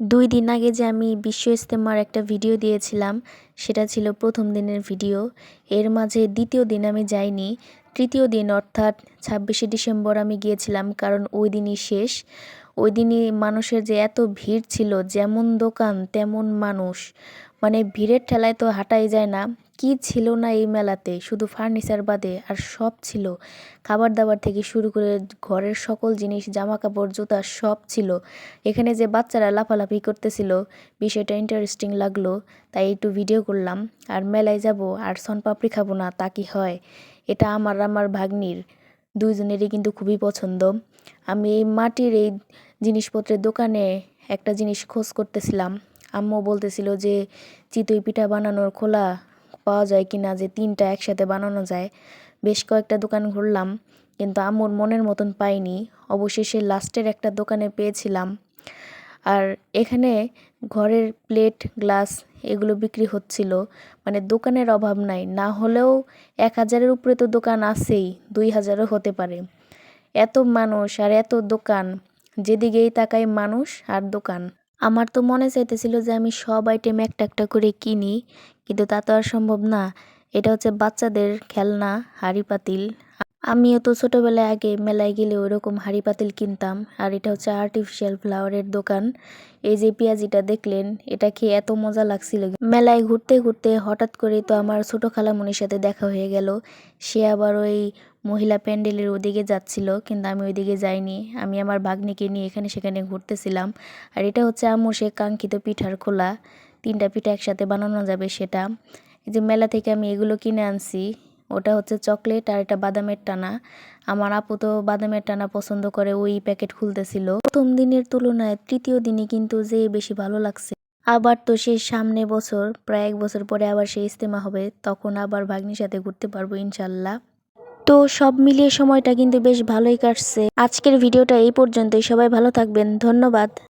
দুই দিন আগে যে আমি বিশ্ব ইজতেমার একটা ভিডিও দিয়েছিলাম, সেটা ছিল প্রথম দিনের ভিডিও। এর মাঝে দ্বিতীয় দিন আমি যাইনি। তৃতীয় দিন অর্থাৎ ছাব্বিশে ডিসেম্বর আমি গিয়েছিলাম, কারণ ওই দিনই শেষ। ওই দিনই মানুষের যে এত ভিড় ছিল, যেমন দোকান তেমন মানুষ। মানে ভিড়ের ঠেলায় তো হাঁটাই যায় না। কি ছিল না এই মেলাতে? শুধু ফার্নিচার বাদে আর সব ছিল। খাবার দাবার থেকে শুরু করে ঘরের সকল জিনিস জামা কাপড় জুতা সব ছিল। এখানে যে বাচ্চারা লাফালাফি করতেছিল, বিষয়টা ইন্টারেস্টিং লাগল, তাই একটু ভিডিও করলাম। আর মেলায় যাব আর সনপাপড়ি খাব না, তা কি হয়? এটা আমার আমার ভাগ্নির। দুইজনেরই কিন্তু খুবই পছন্দ। আমি এই মাটির এই জিনিসপত্রের দোকানে একটা জিনিস খোঁজ করতেছিলাম। আম্মু বলতেছিল যে, চিতই পিঠা বানানোর খোলা পাওয়া যায় কিনা যে তিনটা একসাথে বানানো যায়, বেশ কয়েকটা দোকান ঘুরলাম, কিন্তু আম্মুর মনের মতন পাইনি। অবশেষে লাস্টের একটা দোকানে পেয়েছিলাম। আর এখানে ঘরের প্লেট, গ্লাস এগুলো বিক্রি হচ্ছিল। মানে দোকানের অভাব নাই, না হলেও এক হাজারের উপরে তো দোকান আছেই, দুই হাজারও হতে পারে। এত মানুষ আর এত দোকান, যেদিকেই তাকাই মানুষ আর দোকান। আমার তো মনে চাইতেছিল যে আমি সব আইটেম একটা একটা করে কিনি, কিন্তু তা তো আর সম্ভব না। এটা হচ্ছে বাচ্চাদের খেলনা, হাঁড়ি পাতিল। আমিও তো ছোটোবেলায় আগে মেলায় গেলে ওইরকম হাঁড়ি পাতিল কিনতাম, আর এটা হচ্ছে আর্টিফিশিয়াল ফ্লাওয়ারের দোকান। এই যে পেঁয়াজিটা দেখলেন, এটা খেয়ে এত মজা লাগছিল। মেলায় ঘুরতে ঘুরতে হঠাৎ করে তো আমার ছোটো খালামণির সাথে দেখা হয়ে গেল। সে আবার ওই মহিলা প্যান্ডেলের ওদিকে যাচ্ছিল, কিন্তু আমি ওইদিকে যাইনি। আমি আমার ভাগ্নিকে নিয়ে এখানে সেখানে ঘুরতেছিলাম। আর এটা হচ্ছে আম্মুর সে কাঙ্ক্ষিত পিঠার খোলা। তিনটা পিঠা একসাথে বানানো যাবে সেটা। এই যে মেলা থেকে আমি এগুলো কিনে আনছি। ওটা হচ্ছে চকলেট আর এটা বাদামের টানা। আমার আপু তো বাদামের টানা পছন্দ করে ওই প্যাকেট খুলতেছিল। প্রথম দিনের তুলনায় তৃতীয় দিনে কিন্তু যে বেশি ভালো লাগছে। আবার তো সেই সামনে বছর, প্রায় এক বছর পরে আবার সেই ইস্তেমা হবে। তখন আবার ভাগ্নির সাথে ঘুরতে পারব ইনশাল্লাহ। তো সব মিলিয়ে সময়টা কিন্তু বেশ ভালোই কাটছে। আজকের ভিডিওটা এই পর্যন্তই। সবাই ভালো থাকবেন। ধন্যবাদ।